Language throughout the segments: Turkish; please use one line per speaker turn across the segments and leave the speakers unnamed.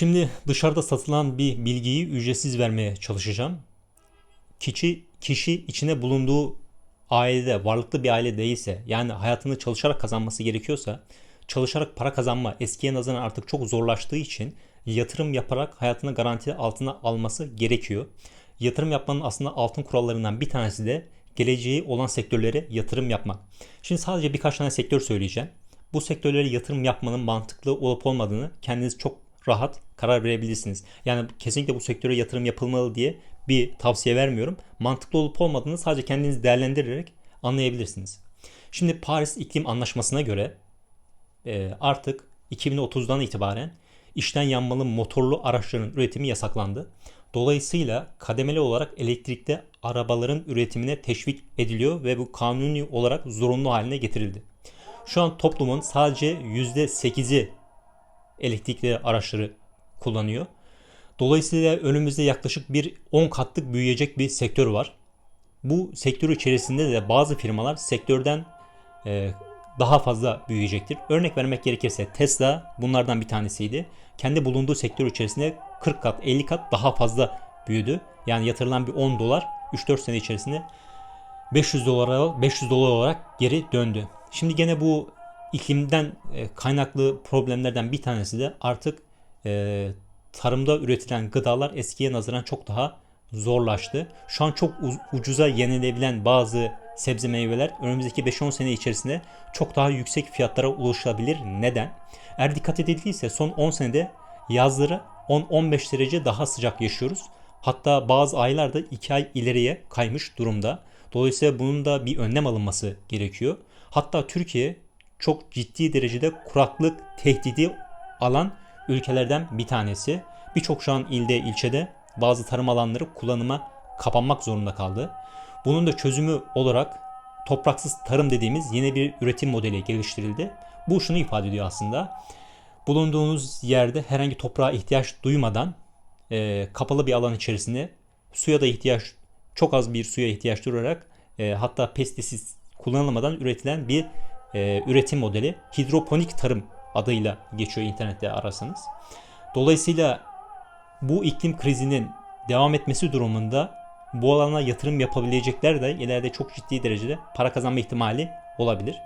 Şimdi dışarıda satılan bir bilgiyi ücretsiz vermeye çalışacağım. Kişi, kişi içine bulunduğu ailede, varlıklı bir aile değilse, yani hayatını çalışarak kazanması gerekiyorsa, çalışarak para kazanma eskiye nazaran artık çok zorlaştığı için yatırım yaparak hayatını garanti altına alması gerekiyor. Yatırım yapmanın aslında altın kurallarından bir tanesi de geleceği olan sektörlere yatırım yapmak. Şimdi sadece birkaç tane sektör söyleyeceğim. Bu sektörlere yatırım yapmanın mantıklı olup olmadığını kendiniz çok rahat karar verebilirsiniz. Yani kesinlikle bu sektöre yatırım yapılmalı diye bir tavsiye vermiyorum. Mantıklı olup olmadığını sadece kendiniz değerlendirerek anlayabilirsiniz. Şimdi Paris İklim Anlaşması'na göre e, artık 2030'dan itibaren işten yanmalı motorlu araçların üretimi yasaklandı. Dolayısıyla kademeli olarak elektrikli arabaların üretimine teşvik ediliyor ve bu kanuni olarak zorunlu haline getirildi. Şu an toplumun sadece %8'i elektrikli araçları kullanıyor. Dolayısıyla önümüzde yaklaşık bir 10 katlık büyüyecek bir sektör var. Bu sektör içerisinde de bazı firmalar sektörden e, daha fazla büyüyecektir. Örnek vermek gerekirse Tesla bunlardan bir tanesiydi. Kendi bulunduğu sektör içerisinde 40 kat 50 kat daha fazla büyüdü. Yani yatırılan bir 10 dolar 3-4 sene içerisinde 500 dolara 500 dolar olarak geri döndü. Şimdi gene bu iklimden e, kaynaklı problemlerden bir tanesi de artık e, tarımda üretilen gıdalar eskiye nazaran çok daha zorlaştı. Şu an çok ucuza yenilebilen bazı sebze meyveler önümüzdeki 5-10 sene içerisinde çok daha yüksek fiyatlara ulaşabilir. Neden? Eğer dikkat edildiyse son 10 senede yazları 10-15 derece daha sıcak yaşıyoruz. Hatta bazı aylarda 2 ay ileriye kaymış durumda. Dolayısıyla bunun da bir önlem alınması gerekiyor. Hatta Türkiye çok ciddi derecede kuraklık tehdidi alan ülkelerden bir tanesi. Birçok şu an ilde, ilçede bazı tarım alanları kullanıma kapanmak zorunda kaldı. Bunun da çözümü olarak topraksız tarım dediğimiz yeni bir üretim modeli geliştirildi. Bu şunu ifade ediyor aslında. Bulunduğunuz yerde herhangi toprağa ihtiyaç duymadan e, kapalı bir alan içerisinde suya da ihtiyaç çok az bir suya ihtiyaç durarak e, hatta pestisit kullanılmadan üretilen bir e, üretim modeli hidroponik tarım adıyla geçiyor internette ararsanız. Dolayısıyla bu iklim krizinin devam etmesi durumunda bu alana yatırım yapabilecekler de ileride çok ciddi derecede para kazanma ihtimali olabilir.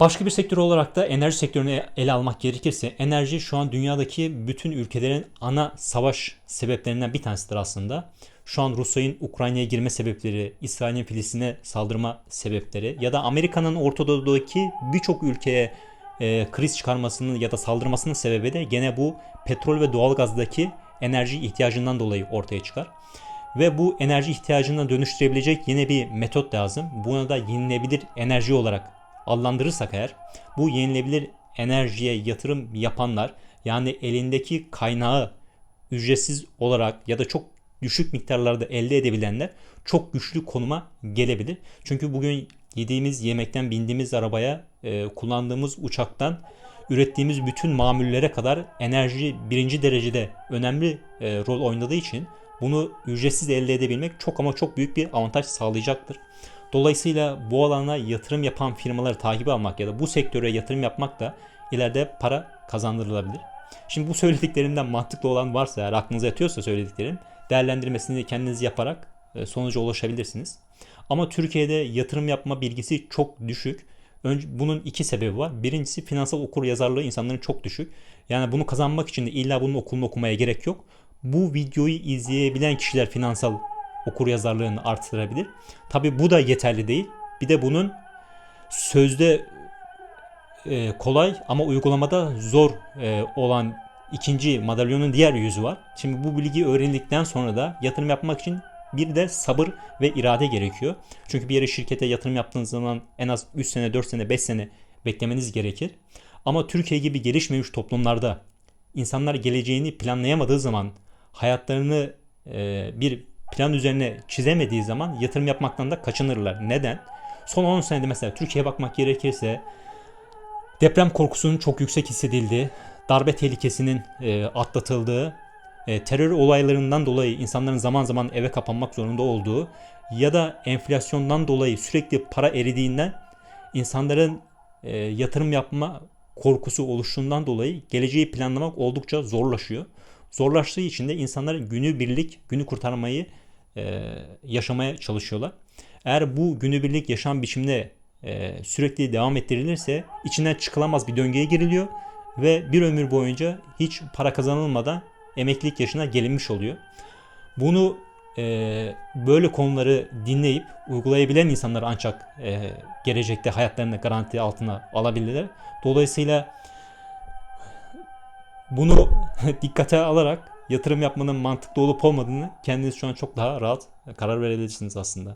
Başka bir sektör olarak da enerji sektörünü ele almak gerekirse enerji şu an dünyadaki bütün ülkelerin ana savaş sebeplerinden bir tanesidir aslında. Şu an Rusya'nın Ukrayna'ya girme sebepleri, İsrail'in Filistin'e saldırma sebepleri ya da Amerika'nın Orta Doğu'daki birçok ülkeye e, kriz çıkarmasının ya da saldırmasının sebebi de gene bu petrol ve doğalgazdaki enerji ihtiyacından dolayı ortaya çıkar. Ve bu enerji ihtiyacını dönüştürebilecek yeni bir metot lazım. Buna da yenilebilir enerji olarak adlandırırsak eğer bu yenilebilir enerjiye yatırım yapanlar yani elindeki kaynağı ücretsiz olarak ya da çok düşük miktarlarda elde edebilenler çok güçlü konuma gelebilir. Çünkü bugün yediğimiz yemekten bindiğimiz arabaya e, kullandığımız uçaktan ürettiğimiz bütün mamullere kadar enerji birinci derecede önemli e, rol oynadığı için bunu ücretsiz elde edebilmek çok ama çok büyük bir avantaj sağlayacaktır. Dolayısıyla bu alana yatırım yapan firmaları takip almak ya da bu sektöre yatırım yapmak da ileride para kazandırılabilir. Şimdi bu söylediklerimden mantıklı olan varsa eğer aklınıza yatıyorsa söylediklerim değerlendirmesini kendiniz yaparak e, sonuca ulaşabilirsiniz. Ama Türkiye'de yatırım yapma bilgisi çok düşük. Önce, bunun iki sebebi var. Birincisi finansal okur yazarlığı insanların çok düşük. Yani bunu kazanmak için de illa bunun okulunu okumaya gerek yok. Bu videoyu izleyebilen kişiler finansal okur yazarlığını artırabilir. Tabi bu da yeterli değil. Bir de bunun sözde e, kolay ama uygulamada zor e, olan ikinci madalyonun diğer yüzü var. Şimdi bu bilgiyi öğrendikten sonra da yatırım yapmak için bir de sabır ve irade gerekiyor. Çünkü bir yere şirkete yatırım yaptığınız zaman en az 3 sene, 4 sene, 5 sene beklemeniz gerekir. Ama Türkiye gibi gelişmemiş toplumlarda insanlar geleceğini planlayamadığı zaman hayatlarını e, bir plan üzerine çizemediği zaman yatırım yapmaktan da kaçınırlar. Neden? Son 10 senede mesela Türkiye'ye bakmak gerekirse deprem korkusunun çok yüksek hissedildiği, darbe tehlikesinin e, atlatıldığı, e, terör olaylarından dolayı insanların zaman zaman eve kapanmak zorunda olduğu ya da enflasyondan dolayı sürekli para eridiğinden insanların e, yatırım yapma korkusu oluştuğundan dolayı geleceği planlamak oldukça zorlaşıyor. Zorlaştığı için de insanlar günübirlik, günü kurtarmayı e, yaşamaya çalışıyorlar. Eğer bu günübirlik yaşam biçimine e, sürekli devam ettirilirse içinden çıkılamaz bir döngüye giriliyor ve bir ömür boyunca hiç para kazanılmadan emeklilik yaşına gelinmiş oluyor. Bunu e, böyle konuları dinleyip uygulayabilen insanlar ancak e, gelecekte hayatlarını garanti altına alabilirler. Dolayısıyla bunu dikkate alarak yatırım yapmanın mantıklı olup olmadığını kendiniz şu an çok daha rahat karar verebilirsiniz aslında.